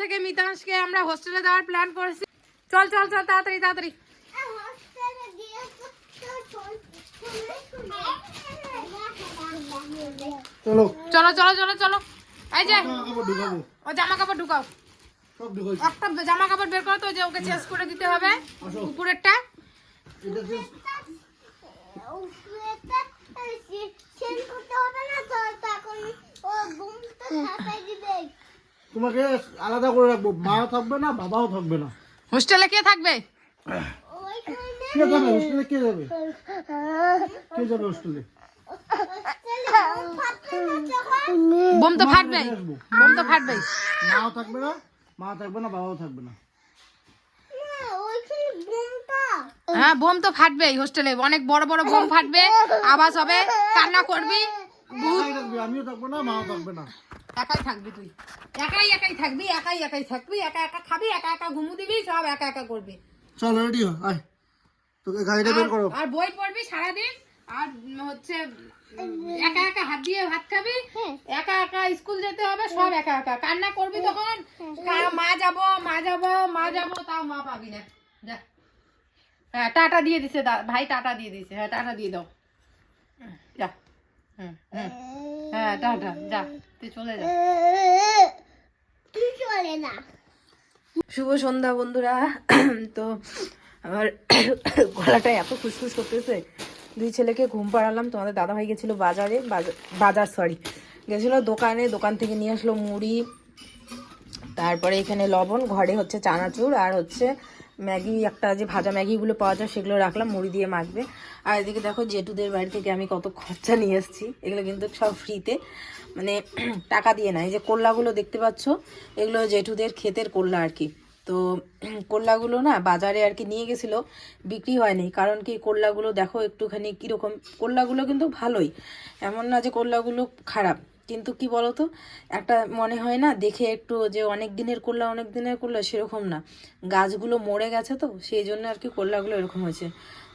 থেকে মিতাংশকে আমরা হোস্টেলে দেওয়ার প্ল্যান করেছি। চল চল চল তাড়াতাড়ি তাড়াতাড়ি। চলো। চলো চলো চলো চলো। এই যে জামা কাপড় ঢুকাবো। ও জামা কাপড় ঢুকাও। একটা জামা কাপড় বের করো তো যে ওকে চেঞ্জ করে দিতে হবে। উপরেরটা। তোমাকে আলাদা করে রাখব। মাও থাকবে না বাবাও থাকবে না। হোস্টেলে কে থাকবে? কে যাবে? হোস্টেলে কে যাবে? কে যাবে হোস্টেলে? বোম তো ফাটবে। বোম তো ফাটবে। মাও থাকবে না মা থাকবে না বাবাও থাকবে না। হ্যাঁ বোম তো ফাটবেই হোস্টেলে। অনেক বড় বড় বোম ফাটবে আওয়াজ হবে কান্না করবি। আমিও থাকব না মাও থাকবে না। একাই থাকবি তুই। একাই একাই থাকবি একাই একাই থাকবি একা একা খাবি একা একা ঘুমু দিবি সব একা একা করবি। চল রেডি হ আয়। তোকে গাড়িটা বের করো। আর- বই পড়বি সারাদিন আর হচ্ছে একা একা হাত দিয়ে ভাত খাবি একা একা স্কুল যেতে হবে সব একা একা। কান্না করবি তখন মা যাব মা যাব মা যাব তাও মা পাবি না। যা। হ্যাঁ টাটা দিয়ে দিছে ভাই টাটা দিয়ে দিছে। হ্যাঁ টাটা দিয়ে দাও। যা। যা তুই চলে যা। শুভ সন্ধ্যা বন্ধুরা। তো আমার গলাটা এত খুসখুস করতেছে। দুই ছেলেকে ঘুম পাড়ালাম, তোমাদের দাদা ভাই গেছিল বাজার- বাজার সরি গেছিল দোকানে, দোকান থেকে নিয়ে আসলো মুড়ি, তারপরে এখানে লবণ, ঘরে হচ্ছে চানাচুর আর হচ্ছে ম্যাগি, একটা যে ভাজা ম্যাগিগুলো পাওয়া যায় সেগুলো রাখলাম, মুড়ি দিয়ে মাখবে। আর এদিকে দেখো, জেঠুদের বাড়ি থেকে আমি কত খরচা নিয়ে এসেছি। এগুলো কিন্তু সব ফ্রিতে মানে টাকা দিয়ে না এই যে কোল্লাগুলো দেখতে পাচ্ছ, এগুলো জেঠুদের ক্ষেতের কোল্লা আর কি। তো কোল্লাগুলো না বাজারে আর কি নিয়ে গেছিল, বিক্রি হয়নি। কারণ কি, কোল্লাগুলো দেখো একটুখানি কীরকম, কোল্লাগুলো কিন্তু ভালোই। এমন না যে কোল্লাগুলো খারাপ। কিন্তু কি বলতো? একটা মনে হয় না, দেখে একটু যে অনেক দিনের করলা অনেক দিনের করলা সেরকম না। গাছগুলো মরে গেছে তো, সেই জন্য আর কি করলাগুলো এরকম হয়েছে।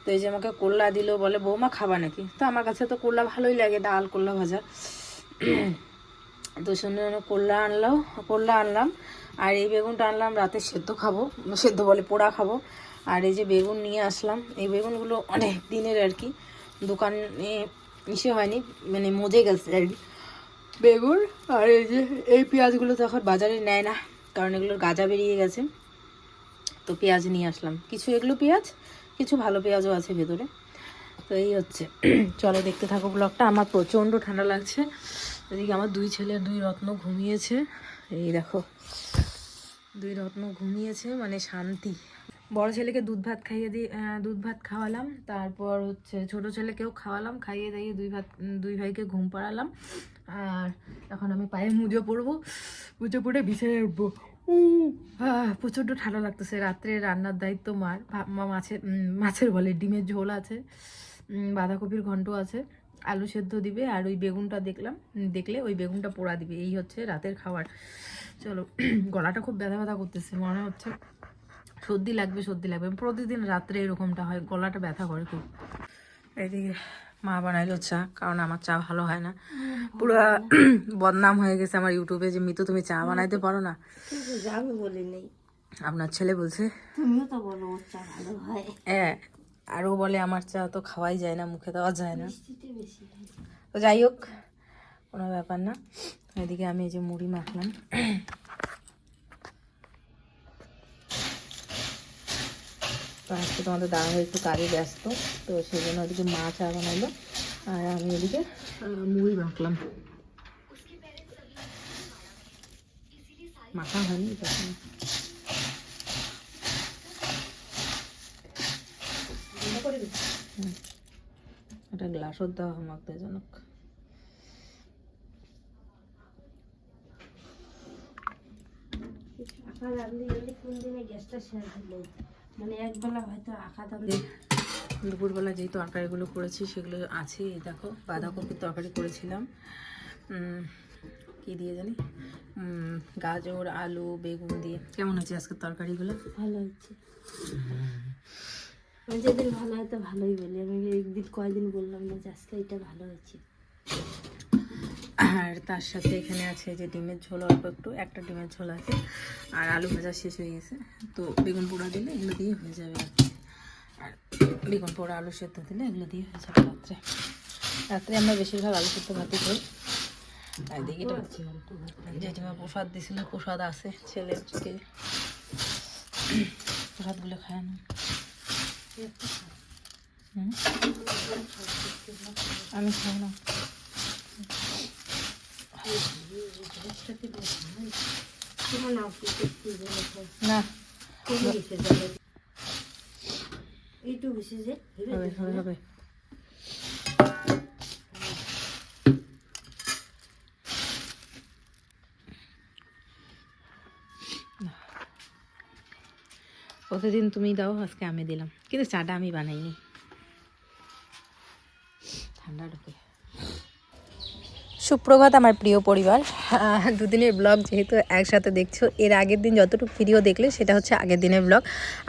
তো এই যে আমাকে করলা দিল, বলে, বৌমা, খাবা নাকি? তো আমার কাছে তো করলা ভালোই লাগে, ডাল, করলা ভাজা। তো শুনে করলা আনলাম করলা আনলাম, আর এই বেগুনটা আনলাম, রাতে সেদ্ধ খাব, সেদ্ধ বলে পোড়া খাব। আর এই যে বেগুন নিয়ে আসলাম, এই বেগুনগুলো অনেক দিনের আর কি, দোকানে ইসে হয়নি মানে মজে গেছে আর কি। বেগুন আর এই যে, এই পেঁয়াজগুলো তো এখন বাজারে নেয় না, কারণ এগুলোর গাজা বেরিয়ে গেছে। তো পেঁয়াজ নিয়ে আসলাম। কিছু এগুলো পেঁয়াজ, কিছু ভালো পেঁয়াজও আছে ভেতরে। তো এই হচ্ছে। চলো দেখতে থাকো ব্লগটা। আমার প্রচণ্ড ঠান্ডা লাগছে। এদিকে আমার দুই ছেলে দুই রত্ন ঘুমিয়েছে। এই দেখো, দুই রত্ন ঘুমিয়েছে মানে শান্তি। বড় ছেলেকে দুধ ভাত খাইয়ে আহ, দুধ ভাত খাওয়ালাম। তারপর হচ্ছে ছোট ছেলেকেও খাওয়ালাম খাইয়ে দাইয়ে দুই ভাত দুই ভাইকে ঘুম পাড়ালাম। আর এখন আমি পায়ে মুজো পড়ব মুজো পড়ে বিছানায় উঠবো। প্রচণ্ড ঠান্ডা লাগতেছে। রাত্রে রান্নার দায়িত্ব মার মাছের মাছের বলে ডিমের ঝোল আছে বাঁধাকপির ঘন্ট আছে আলু সেদ্ধ দিবে আর ওই বেগুনটা দেখলাম দেখলে ওই বেগুনটা পোড়া দিবে। এই হচ্ছে রাতের খাবার। চলো গলাটা খুব ব্যথা ব্যথা করতেছে মনে হচ্ছে সর্দি লাগবে সর্দি লাগবে। প্রতিদিন রাত্রে এরকমটা হয় গলাটা ব্যথা করে খুব। এদিকে মা বানাইলো চা কারণ আমার চা ভালো হয় না। পুরো বদনাম হয়ে গেছে আমার ইউটিউবে যে মিতু তুমি চা বানাইতে পারো না? আমি বলি নেই। আপনার ছেলে বলছে তুমিও তো বলো চা ভালো হয়। হ্যাঁ আরও বলে আমার চা তো খাওয়াই যায় না মুখে দেওয়া যায় না। তো যাই হোক কোনো ব্যাপার না। এদিকে আমি এই যে মুড়ি মাখলাম। তো আজকে তোমাদের দাদা একটু কাজে ব্যস্ত তো সেই জন্য ওদিকে মা চা বানাইলো আর আমি এদিকে মুড়ি মাখলাম। মাখা হয়নি তখন এটা গ্লাসও দেওয়া আঁকা রাঁধলে গেলে কোন দিনে গ্যাসটা মানে একবেলা হয়তো আঁকা দাঁড়িয়ে দুপুরবেলা যেই তরকারিগুলো করেছি সেগুলো আছে এই দেখো বাঁধাকপির তরকারি করেছিলাম। কি দিয়ে জানি? গাজর আলু বেগুন দিয়ে। কেমন হয়েছে আজকের তরকারিগুলো? ভালো হচ্ছে আমি যেদিন ভালো হয় তো ভালোই বলি। আমি একদিন কয়দিন বললাম না যে আজকে এটা ভালো হয়েছে। আর তার সাথে এখানে আছে যে ডিমের ঝোল, অল্প একটু, একটা ডিমের ঝোল আছে, আর আলু ভাজা শেষ হয়ে গেছে। তো বেগুন পোড়া দিলে এগুলো দিয়ে হয়ে যাবে আর বেগুন পোড়া, আলু সেদ্ধ দিলে এগুলো দিয়ে হয়ে যাবে রাত্রে। রাত্রে আমরা বেশিরভাগ আলু সেদ্ধ ভাতই খাই প্রসাদ দিছিল, প্রসাদ আছে ছেলেকে প্রসাদগুলো খায় না? আমি খাই না তোমার নাও কি করতে যাবে না। কমে গেছে যাবে এইটু বেশি যে হবে হবে হবে। প্রতিদিন তুমি দাও, আজকে আমি দিলাম। কিন্তু চাটা আমি বানাইনি। ঠান্ডা ঢুকে। সুপ্রভাত আমার প্রিয় পরিবার। দুদিনের ব্লগ যেহেতু একসাথে দেখছ, এর আগের দিন যতটুকু ভিডিও দেখলে সেটা হচ্ছে আগের দিনের ব্লগ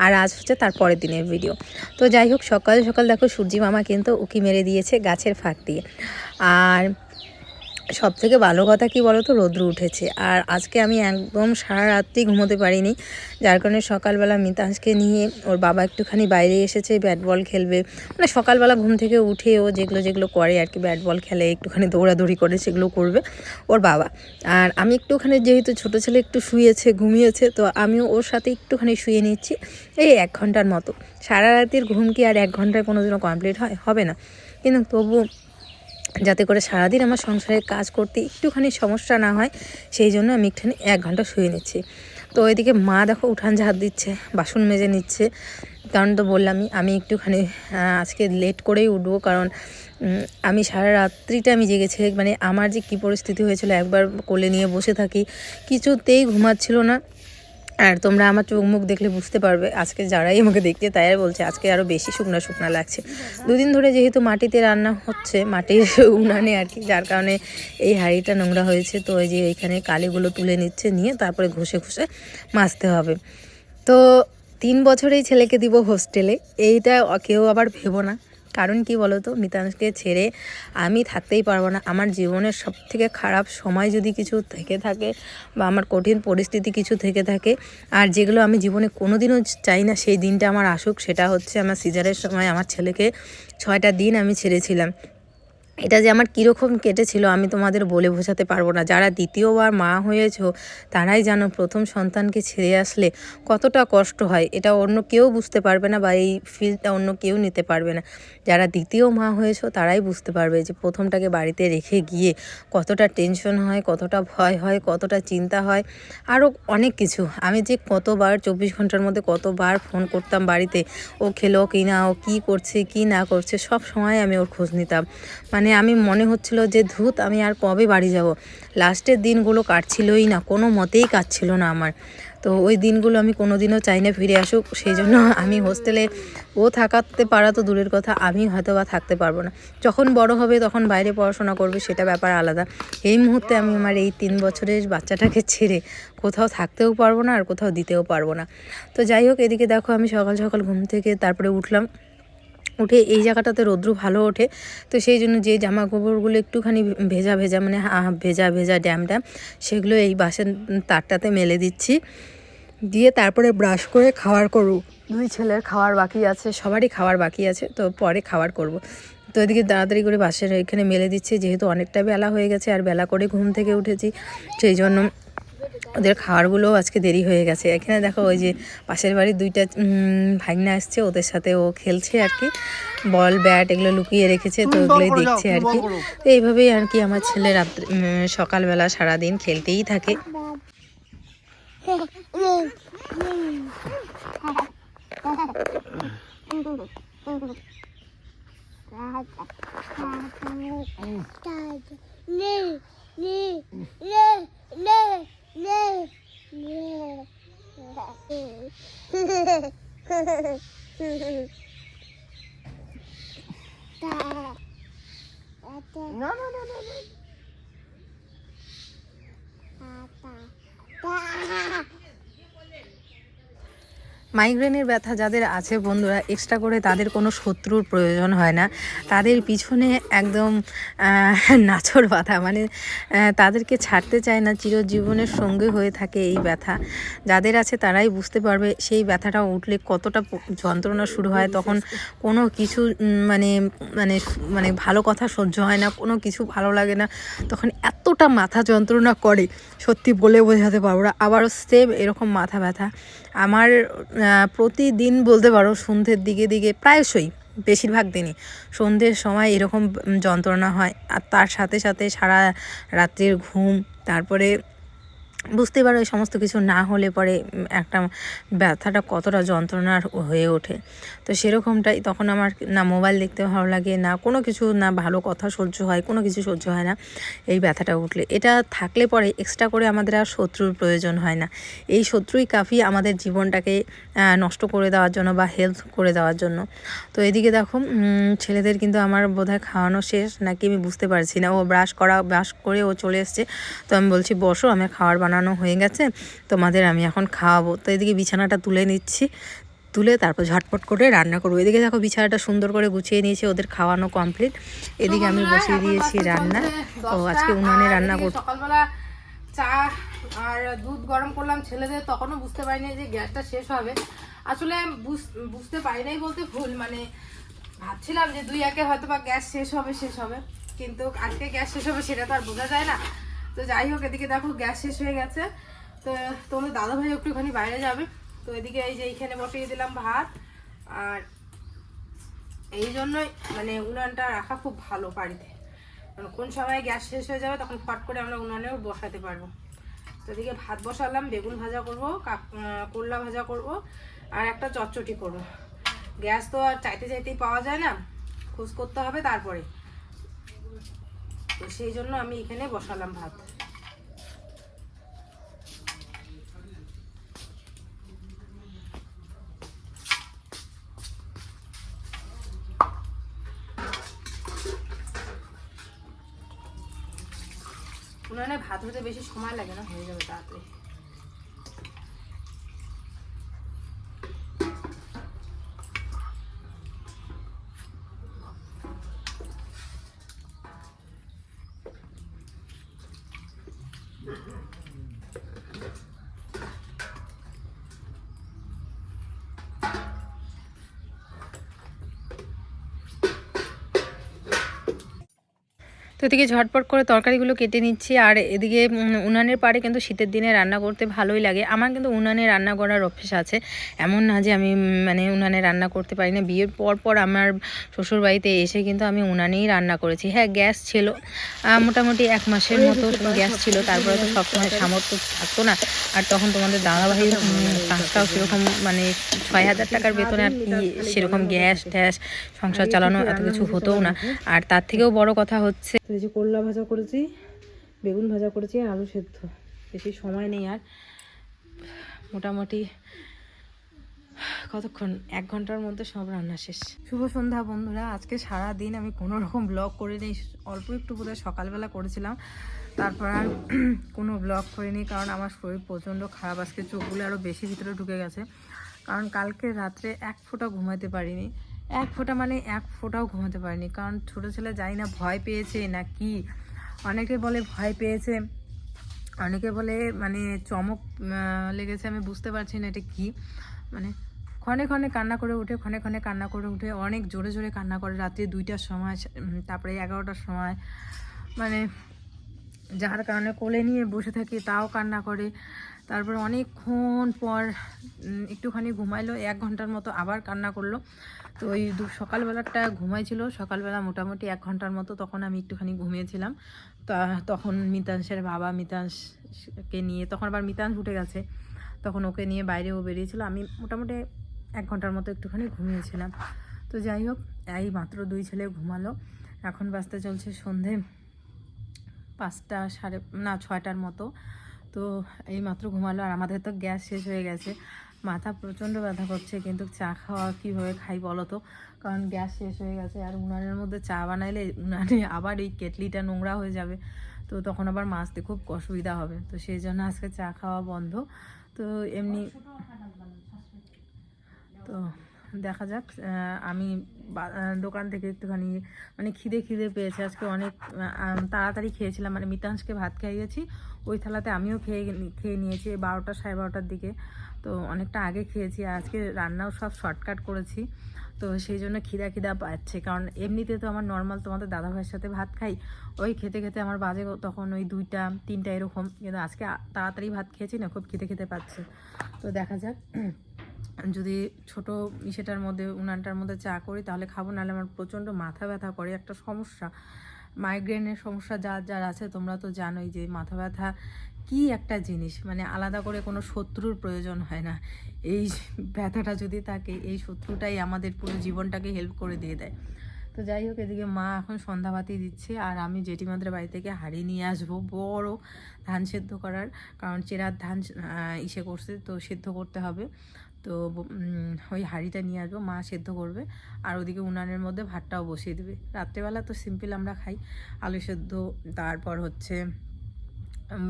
আর আজ হচ্ছে তার পরের দিনের ভিডিও তো যাই হোক, সকাল সকাল দেখো সূর্যি মামা কিন্তু উকি মেরে দিয়েছে গাছের ফাঁক দিয়ে। আর সব থেকে ভালো কথা কি বলো তো রৌদ্র উঠেছে। আর আজকে আমি একদম সারা রাত্রি ঘুমোতে পারিনি। যার কারণে সকালবেলা মিতাজকে নিয়ে ওর বাবা একটুখানি বাইরে এসেছে ব্যাট বল খেলবে। মানে সকালবেলা ঘুম থেকে উঠে ও যেগুলো যেগুলো করে আর কি ব্যাট বল খেলে, একটুখানি দৌড়াদৌড়ি করে সেগুলো করবে ওর বাবা। আর আমি একটুখানি যেহেতু ছোটো ছেলে, একটু শুয়েছে, ঘুমিয়েছে, তো আমিও ওর সাথে একটুখানি শুয়ে নিচ্ছি এই এক ঘণ্টার মতো। সারা রাতের ঘুম কি আর এক ঘন্টায় কোনো দিনও কমপ্লিট হয়? হবে না। কিন্তু তবু যাতে করে সারাদিন আমার সংসারের কাজ করতে একটুখানি সমস্যা না হয়, সেই জন্য আমি একটুখানি এক ঘণ্টা শুয়ে নিচ্ছি। তো ওইদিকে মা দেখো উঠান ঝাড় দিচ্ছে, বাসন মেজে নিচ্ছে। কারণ তো বললামই, আমি একটুখানি আজকে লেট করেই উঠবো। কারণ আমি সারা রাত্রিটা আমি জেগেছি। মানে আমার যে কী পরিস্থিতি হয়েছিল, একবার কোলে নিয়ে বসে থাকি, কিছুতেই ঘুমাচ্ছিল না। আর তোমরা আমার চোখ মুখ দেখলে বুঝতে পারবে, আজকে যারাই আমাকে দেখছে তাই বলছে, আজকে আরও বেশি শুকনা শুকনা লাগছে। দুদিন ধরে যেহেতু মাটিতে রান্না হচ্ছে, মাটির উনানে আর কি, যার কারণে এই হাঁড়িটা নোংরা হয়েছে, তো ওই যে এইখানে কালিগুলো তুলে নিচ্ছে, নিয়ে তারপরে ঘষে ঘষে মাজতে হবে। তো তিন বছর এই ছেলেকে দিব হোস্টেলে, এইটা কেউ আবার ভেবো না। কারণ কি বলো তো মিতাংশকে ছেড়ে আমি থাকতেই পারব না। আমার জীবনের সব থেকে খারাপ সময় যদি কিছু থেকে থাকে বা আমার কঠিন পরিস্থিতি কিছু থেকে থাকে, আর যেগুলো আমি জীবনে কোনো দিনও চাই না, সেই দিনটা আমার আসুক, সেটা হচ্ছে আমার সিজারের সময় আমার ছেলেকে ছয়টা দিন আমি ছেড়েছিলাম। এটা যে আমার কীরকম কেটেছিল আমি তোমাদের বলে বোঝাতে পারব না। যারা দ্বিতীয়বার মা হয়েছো, তারাই জানো প্রথম সন্তানকে ছেড়ে আসলে কতটা কষ্ট হয়। এটা অন্য কেউ বুঝতে পারবে না বা এই ফিলটা অন্য কেউ নিতে পারবে না। যারা দ্বিতীয় মা হয়েছো, তারাই বুঝতে পারবে যে প্রথমটাকে বাড়িতে রেখে গিয়ে কতটা টেনশন হয়, কতটা ভয় হয়, কতটা চিন্তা হয় আরও অনেক কিছু। আমি যে কতবার, চব্বিশ ঘণ্টার মধ্যে কতবার ফোন করতাম বাড়িতে, ও খেলো কি না ও কী করছে, কি না করছে, সব সময় আমি ওর খোঁজ নিতাম। মানে আমি মনে হচ্ছিল যে, ধুত, আমি আর কবে বাড়ি যাব? লাস্টের দিনগুলো কাটছিলই না, কোনো মতেই কাটছিল না আমার। তো ওই দিনগুলো আমি কোনো দিনও চাই না ফিরে আসুক, সেই জন্য আমি হোস্টেলে ও থাকাতে পারা তো দূরের কথা, আমি হয়তো বা থাকতে পারব না। যখন বড় হবে, তখন বাইরে পড়াশোনা করবে, সেটা ব্যাপার আলাদা। এই মুহূর্তে আমি আমার এই তিন বছরের বাচ্চাটাকে ছেড়ে কোথাও থাকতেও পারব না আর কোথাও দিতেও পারব না। তো যাই হোক, এদিকে দেখো আমি সকাল সকাল ঘুম থেকে তারপরে উঠলাম। উঠে এই জায়গাটাতে রৌদ্র ভালো ওঠে। তো সেই জন্য যে জামা কাপড়গুলো একটুখানি ভেজা ভেজা মানে ভেজা ভেজা ড্যাম ড্যাম, সেগুলো এই বাসের তারটাতে মেলে দিচ্ছি। দিয়ে তারপরে ব্রাশ করে খাওয়ার করব দুই ছেলের খাওয়ার বাকি আছে, সবারই খাওয়ার বাকি আছে, তো পরে খাওয়ার করব। তো এদিকে তাড়াতাড়ি করে বাসের এখানে মেলে দিচ্ছে, যেহেতু অনেকটা বেলা হয়ে গেছে, আর বেলা করে ঘুম থেকে উঠেছি, সেই জন্য ওদের খাবারগুলোও আজকে দেরি হয়ে গেছে। এখানে দেখো ওই যে পাশের বাড়ির দুইটা ভাগনা আসছে ওদের সাথে ও খেলছে আর কি। বল ব্যাট এগুলো লুকিয়ে রেখেছে তো ওগুলোই দেখছে আর কি। তো এইভাবেই আর কি আমার ছেলে রাত্রে সকালবেলা সারাদিন খেলতেই থাকে। না না না না No, no, no, no, no. Papa. মাইগ্রেনের ব্যথা যাদের আছে বন্ধুরা এক্সট্রা করে তাদের কোনো শত্রুর প্রয়োজন হয় না। তাদের পিছনে একদম নাছর ব্যথা মানে তাদেরকে ছাড়তে চায় না, চিরজীবনের সঙ্গে হয়ে থাকে এই ব্যথা। যাদের আছে তারাই বুঝতে পারবে সেই ব্যথাটা উঠলে কতটা যন্ত্রণা শুরু হয়। তখন কোনো কিছু মানে মানে মানে ভালো কথা সহ্য হয় না, কোনো কিছু ভালো লাগে না। তখন এতটা মাথা যন্ত্রণা করে, সত্যি বলে বোঝাতে পারব আবারও সেম এরকম মাথা ব্যথা। আমার প্রতিদিন বলতে পারো সন্ধ্যের দিকে দিকে প্রায়শই, বেশিরভাগ দিনই। সন্ধ্যের সময় এরকম যন্ত্রণা হয়, আর তার সাথে সাথে সারা রাত্রির ঘুম, তারপরে বুঝতে পারো, এই সমস্ত কিছু না হলে পরে একটা ব্যথাটা কতটা যন্ত্রণার হয়ে ওঠে। তো সেরকমটাই তখন আমার না মোবাইল দেখতে ভালো লাগে, না কোনো কিছু, না ভালো কথা সহ্য হয়, কোনো কিছু সহ্য হয় না, এই ব্যথাটা উঠলে। এটা থাকলে পরে এক্সট্রা করে আমাদের আর শত্রুর প্রয়োজন হয় না। এই শত্রুই কাফি আমাদের জীবনটাকে নষ্ট করে দেওয়ার জন্য বা হেল্প করে দেওয়ার জন্য। তো এদিকে দেখো ছেলেদের কিন্তু আমার বোধহয় খাওয়ানো শেষ, নাকি আমি বুঝতে পারছি না। ও ব্রাশ করা ব্রাশ করে ও চলে এসছে। তো আমি বলছি, বসো আমার খাবার বানানো হয়ে গেছে। তোমাদের আমি এখন খাওয়াবো। তো এদিকে বিছানাটা তুলে নিচ্ছি। তুলে তারপর ঝটপট করে রান্না করব। এদিকে দেখো বিছানাটা সুন্দর করে গুছিয়ে নিয়েছি, ওদের খাওয়ানো কমপ্লিট। এদিকে আমি বসিয়ে দিয়েছি রান্না। তো আজকে উনানে রান্না করতে সকালবেলা চা আর দুধ গরম করলাম ছেলেদের, তখনও বুঝতে পারিনি যে গ্যাসটা শেষ হবে। আসলে বুঝ- বুঝতে পারি নাই বলতে ভুল মানে ভাবছিলাম যে দুই একে হয়তো বা গ্যাস শেষ হবে শেষ হবে। কিন্তু আজকে গ্যাস শেষ হবে সেটা তো আর বোঝা যায় না। তো যাই হোক, এদিকে দেখো গ্যাস শেষ হয়ে গেছে। তো তোমাদের দাদা ভাই একটুখানি বাইরে যাবে। তো এদিকে এই যে এইখানে বসিয়ে দিলাম ভাত। আর এই জন্যই মানে উনানটা রাখা খুব ভালো বাড়িতে। কারণ কোন সময় গ্যাস শেষ হয়ে যাবে, তখন ফট করে আমরা উনানেও বসাতে পারব। তো এদিকে ভাত বসালাম, বেগুন ভাজা করব করলা ভাজা করব, আর একটা চটচটি করব। গ্যাস তো আর চাইতে চাইতেই পাওয়া যায় না। খোঁজ করতে হবে তারপরে। তো সেই জন্য আমি এখানে বসালাম ভাত। উনানে ভাত হতে বেশি সময় লাগে না, হয়ে যাবে তাড়াতাড়ি। তো এদিকে ঝটপট করে তরকারিগুলো কেটে নিচ্ছি। আর এদিকে উনানের পাড়ে কিন্তু শীতের দিনে রান্না করতে ভালোই লাগে। আমার কিন্তু উনানে রান্না করার অভ্যেস আছে। এমন না যে আমি মানে উনানে রান্না করতে পারি না। বিয়ের পর পর আমার শ্বশুর বাড়িতে এসে কিন্তু আমি উনানেই রান্না করেছি। হ্যাঁ গ্যাস ছিল। মোটামুটি এক মাসের মতো গ্যাস ছিল। তারপরে তো সবসময় সামর্থ্য থাকতো না। আর তখন তোমাদের দাদাভাইয়ের উম, কাজটাও সেরকম মানে ছয় হাজার টাকার বেতনে আর কি সেরকম গ্যাস ট্যাস সংসার চালানো এত কিছু হতোও না। আর তার থেকেও বড় কথা হচ্ছে তো এই যে করলা ভাজা করেছি, বেগুন ভাজা করেছি আর আলু সেদ্ধ। বেশি সময় নেই আর। মোটামুটি কতক্ষণ? এক ঘণ্টার মধ্যে সব রান্না শেষ। শুভ সন্ধ্যা বন্ধুরা, আজকে সারা দিন আমি কোনো রকম ব্লগ করে নেই অল্প একটু বোধহয় সকালবেলা করেছিলাম। তারপর আর কোনো ব্লগ করিনি, কারণ আমার শরীর প্রচণ্ড খারাপ। আজকে চোখগুলো আরও বেশি ভিতরে ঢুকে গেছে। কারণ কালকে রাত্রে এক ফোঁটা ঘুমাতে পারিনি। এক ফোঁটা মানে এক ফোঁটাও ঘুমাতে পারিনি। কারণ ছোটো ছেলে জানি না ভয় পেয়েছে না কি। অনেকে বলে ভয় পেয়েছে, অনেকে বলে মানে চমক লেগেছে, আমি বুঝতে পারছি না এটা কি। মানে ক্ষণে ক্ষণে কান্না করে উঠে, ক্ষণে ক্ষণে কান্না করে উঠে, অনেক জোরে জোরে কান্না করে, রাত্রি দুইটার সময় তারপরে এগারোটার সময়। মানে যার কারণে কোলে নিয়ে বসে থাকি, তাও কান্না করে। তারপর অনেকক্ষণ পর একটুখানি ঘুমাইলো, এক ঘণ্টার মতো আবার কান্না করল। তো ওই দু সকালবেলাটা ঘুমাইছিল, সকালবেলা মোটামুটি এক ঘণ্টার মতো তখন আমি একটুখানি ঘুমিয়েছিলাম। তা তখন মিতাংশের বাবা মিতাংশকে নিয়ে, তখন আবার মিতাংশ উঠে গেছে। তখন ওকে নিয়ে বাইরেও বেরিয়েছিল, আমি মোটামুটি এক ঘণ্টার মতো একটুখানি ঘুমিয়েছিলাম। তো যাই হোক, এই মাত্র দুই ছেলে ঘুমালো। এখন বাজতে চলছে সন্ধে পাঁচটা সাড়ে, না, ছয়টার মতো। তো এই মাত্র ঘুমালো আর আমাদের তো গ্যাস শেষ হয়ে গেছে। মাথা প্রচণ্ড ব্যথা করছে, কিন্তু চা খাওয়া কীভাবে খাই বলো তো? কারণ গ্যাস শেষ হয়ে গেছে আর উনানের মধ্যে চা বানাইলে উনানে আবার এই কেটলিটা নোংরা হয়ে যাবে। তো তখন আবার মাজতে খুব অসুবিধা হবে। তো সেই জন্য আজকে চা খাওয়া বন্ধ। তো এমনি তো দেখা যাক আমি দোকান থেকে একটুখানি মানে খিদে খিদে পেয়েছে। আজকে অনেক তাড়াতাড়ি খেয়েছিলাম। মানে মিতাংশকে ভাত খাইয়েছি। ওই থালাতে আমিও খেয়ে খেয়ে নিয়েছি বারোটা সাড়ে বারোটার দিকে। তো অনেকটা আগে খেয়েছি আজকে রান্নাও সব শর্টকাট করেছি। তো সেই জন্য খিদা খিদা পাচ্ছে, কারণ এমনিতে তো আমার নর্মাল তোমাদের দাদা ভাইয়ের সাথে ভাত খাই। ওই খেতে খেতে আমার বাজে তখন ওই দুইটা, তিনটা এরকম। কিন্তু আজকে তাড়াতাড়ি ভাত খেয়েছি না, খুব খেতে খেতে পাচ্ছে। তো দেখা যাক, যদি ছোট ইসেটার মধ্যে, উনানটার মধ্যে চা করি, তাহলে খাব। নাহলে আমার প্রচণ্ড মাথা ব্যথা করে, একটা সমস্যা। মাইগ্রেনের সমস্যা যার যার আছে, তোমরা তো জানোই যে মাথা ব্যথা কি একটা জিনিস। মানে আলাদা করে কোনো শত্রুর প্রয়োজন হয় না। এই ব্যথাটা যদি থাকে, এই শত্রুটাই আমাদের পুরো জীবনটাকে হেল্প করে দিয়ে দেয়। তো যাই হোক, এদিকে মা এখন সন্ধ্যাবাতি দিচ্ছে, আর আমি জেঠিমাদের বাড়ি থেকে হাঁড়ি নিয়ে আসব বড় ধান সেদ্ধ করার। কারণ চেরার ধান ইসে করছে, তো সেদ্ধ করতে হবে। তো ওই হাঁড়িটা নিয়ে আসব, মা সেদ্ধ করবে। আর ওদিকে উনানের মধ্যে ভাতটাও বসিয়ে দেবে। রাত্রেবেলা তো সিম্পল আমরা খাই। আলু সেদ্ধ, তারপর হচ্ছে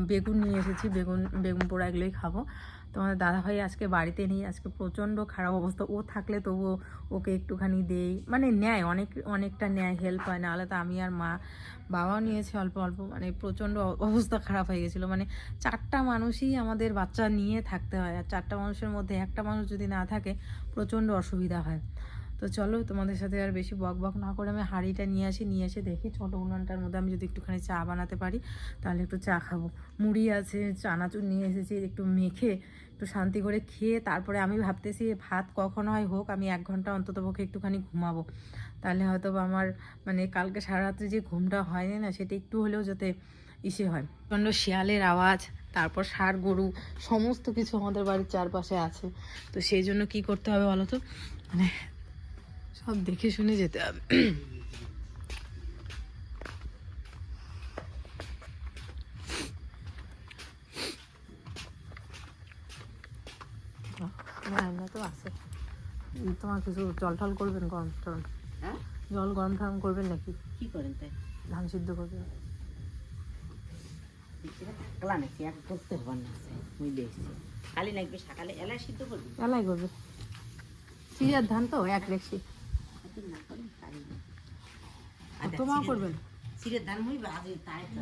বেগুন নিয়ে এসেছি। বেগুন বেগুন পোড়া এগুলোই খাব। তোমাদের দাদাভাই আজকে বাড়িতে নেই, আজকে প্রচণ্ড খারাপ অবস্থা। ও থাকলে তবুও ওকে একটুখানি দেই। মানে নেয় অনেক, অনেকটা নেয় হেল্প হয়। নাহলে তো আমি আর মা, বাবাও নিয়েছে অল্প অল্প। মানে প্রচণ্ড অবস্থা খারাপ হয়ে গেছিল। মানে চারটা মানুষই আমাদের বাচ্চা নিয়ে থাকতে হয়। আর চারটা মানুষের মধ্যে একটা মানুষ যদি না থাকে, প্রচণ্ড অসুবিধা হয়। তো চলো, তোমাদের সাথে আর বেশি বক বক না করে আমি হাঁড়িটা নিয়ে আসি, নিয়ে এসে দেখি। ছোটো উনানটার মধ্যে আমি যদি একটুখানি চা বানাতে পারি, তাহলে একটু চা খাব। মুড়ি আছে, চানাচুর নিয়ে এসেছি, একটু মেখে একটু শান্তি করে খেয়ে তারপরে আমি ভাবতেছি, ভাত কখন হয় হোক, আমি এক ঘণ্টা অন্তত পক্ষে একটুখানি ঘুমাবো। তাহলে হয়তো আমার মানে কালকে সারা রাত্রে যে ঘুমটা হয়নি না, সেটা একটু হলেও যাতে ইসে হয়। প্রচণ্ড শিয়ালের আওয়াজ, তারপর ষাঁড় গরু, সমস্ত কিছু আমাদের বাড়ির চারপাশে আছে। তো সেই জন্য কি করতে হবে বলো তো? মানে সব দেখে শুনে যেতে হবে রান্না তো আছে এই তোমার কিছু জল টল করবেন গরম টরম? হ্যাঁ? জল গরম টরম করবেন নাকি? কি করেন তাই? ধান সিদ্ধ করবেন। থাকলা নাকি? এক করতে হবার না বুঝলে খালি লাগবে সকালে এলাই সিদ্ধ করবি? এলাই করবে। চিড়িয়ার ধান তো এক রেখছি। এত না না। তোমাও করবেন? সিরের ধান মুই বাজে তাই তো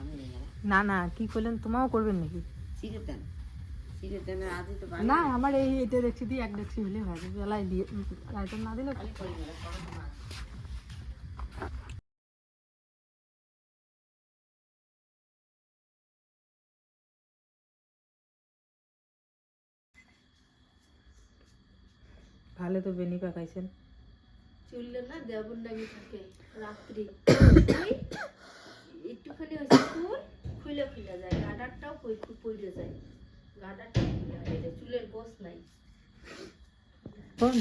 আমি নেই গেলাম। না না কি করলেন তোমাও করবেন নাকি? সিরের ধান? না আমার এই এটা দেখছি দিয়ে এক হলে হয়ে যাবে। দিয়ে না দিলে। ভালো তো বেনি পাকাইছেন। চুললে না দেবন লাগে থাকে রাত্রি। একটুখানি হয়েছে ফুল খুলে খুলে যায় গাডারটাও পড়ে যায়।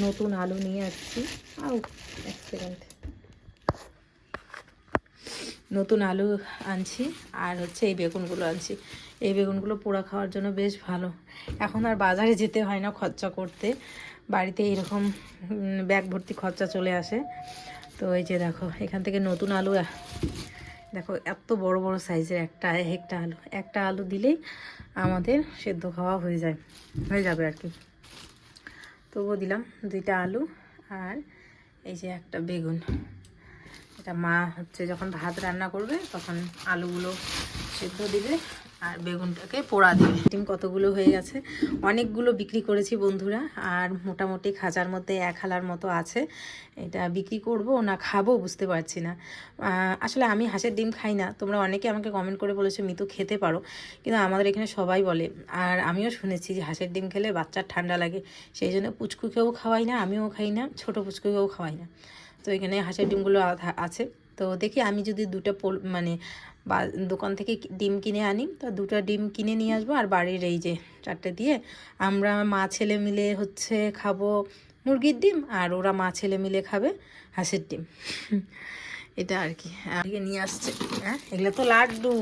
নতুন আলু নিয়ে আসছি। আউ এক সেকেন্ড নতুন আলু আনছি আর হচ্ছে এই বেগুনগুলো আনছি। এই বেগুনগুলো পোড়া খাওয়ার জন্য বেশ ভালো। এখন আর বাজারে যেতে হয় না খরচা করতে। বাড়িতে এরকম উম, ব্যাগ ভর্তি খরচা চলে আসে। তো এই যে দেখো এখান থেকে নতুন আলু দেখো, এত বড় বড় সাইজের একটা একটা আলু। একটা আলু দিলেই আমাদের সেদ্ধ খাওয়া হয়ে যায়, হয়ে যাবে আর কি। তবুও দিলাম দুইটা আলু আর এই যে একটা বেগুন। এটা মা হচ্ছে যখন ভাত রান্না করবে, তখন আলুগুলো সেদ্ধ দিবে। আর বেগুনটাকে পোড়া দিবে ডিম কতগুলো হয়ে গেছে? অনেকগুলো বিক্রি করেছি বন্ধুরা, আর মোটামুটি খাঁচার মধ্যে এক হালার মতো আছে। এটা বিক্রি করব না খাব বুঝতে পারছি না। আসলে আমি হাঁসের ডিম খাই না, তোমরা অনেকে আমাকে কমেন্ট করে বলেছ, মিতু, খেতে পারো? কিন্তু আমাদের এখানে সবাই বলে, আর আমিও শুনেছি যে হাঁসের ডিম খেলে বাচ্চার ঠান্ডা লাগে, সেই জন্য পুচকুকেও খাওয়াই না, আমিও খাই না, ছোটো পুচকুকেও খাওয়াই না। তো এখানে হাঁসের ডিমগুলো আছে। তো দেখি আমি যদি দুটো মানে বা দোকান থেকে ডিম কিনে আনি। তো দুটো ডিম কিনে নিয়ে আসব। আর বাড়ির এই যে চারটে দিয়ে আমরা মা ছেলে মিলে হচ্ছে খাব মুরগির ডিম আর ওরা মা ছেলে মিলে খাবে হাঁসের ডিম। এটা আর কি। এদিকে নিয়ে আসছে। হ্যাঁ এগুলো তো লাড্ডু।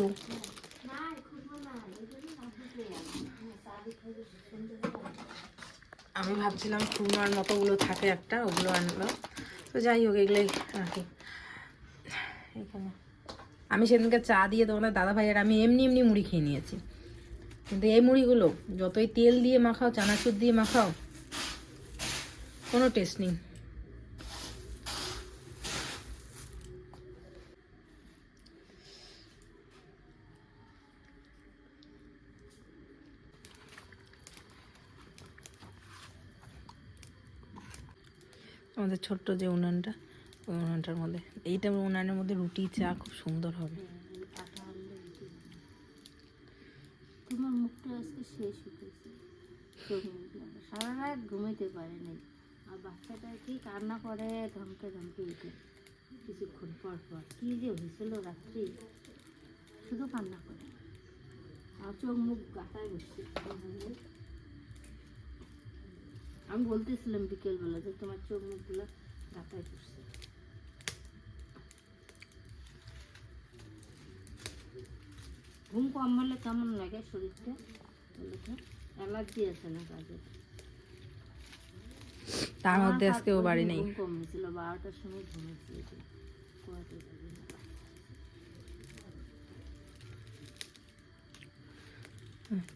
আমি ভাবছিলাম খুলনার মতো ওগুলো থাকে একটা, ওগুলো আনলো। তো যাই হোক, এগুলোই আর কি। এখানে। আমি সেদিনকে চা দিয়ে তোমাদের দাদা ভাইয়ের আমি এমনি এমনি মুড়ি খেয়ে নিয়েছি। কিন্তু এই মুড়িগুলো, যতই তেল দিয়ে মাখাও, চানাচুর দিয়ে মাখাও, কোনো টেস্ট নেই। আমাদের ছোট্ট যে উনানটা। উনানটার মধ্যে। এইটা উনানের মধ্যে রুটি, চা খুব সুন্দর হবে। তোমার মুখটা আজকে শেষ মুখ সারা রাত ঘুমাইতে পারে নাই। আর বাচ্চাটা কি কান্না করে, ধমকে ধমকে উঠে। কিছুক্ষণ পর পর। কি যে হয়েছিল রাত্রি। শুধু কান্না করে। আর চোখ মুখ গাতায় বসছে। আমি বলতেছিলাম বিকেলবেলা যে তোমার চোখ মুখগুলো গাতায় বসছে। ঘুম কম হলে কেমন লাগে শরীরটা? অ্যালার্জি আছে না কাজের তার মধ্যে আজকে ও বাড়ি নেই। ঘুম হয়েছিল বারোটার সময় ঘুমিয়েছিল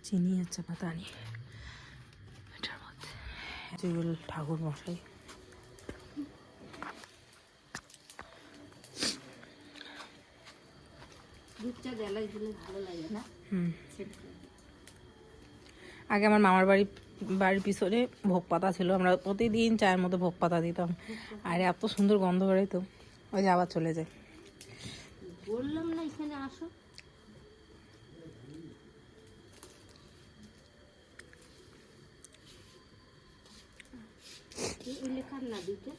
চিনি চা পাতা আনি এটার মধ্যে। ঠাকুর মশাই দুধ চা গেলাই দিলে ভালো লাগে না? হুম। আগে আমার মামার বাড়ি বাড়ির পিছনে ভোগ পাতা ছিল আমরা প্রতিদিন চায়ের মধ্যে ভোগ পাতা দিতাম। আর এত সুন্দর গন্ধ বেরোতো ওই যে আবার চলে যায়। বললাম না এখানে আসো। লেখার না দুটো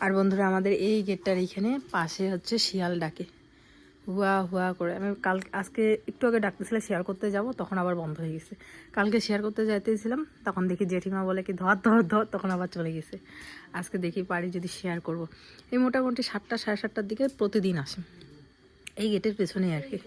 আর বন্ধুরা, আমাদের এই গেটটার এইখানে পাশে হচ্ছে শিয়াল ডাকে। হুয়া হুয়া করে। আমি কাল আজকে একটু আগে ডাকতেছিলাম শেয়ার করতে যাব, তখন আবার বন্ধ হয়ে গেছে। কালকে শেয়ার করতে যাইতেছিলাম, তখন দেখি জেঠিমা বলে কি, ধর ধর ধর, তখন আবার চলে গেছে। আজকে দেখি পারি যদি শেয়ার করব। এই মোটামুটি সাতটা, সাড়ে সাতটার দিকে প্রতিদিন আসে। এই গেটের পেছনে আর কি।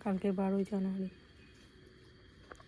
কালকে বারোই জানুয়ারি।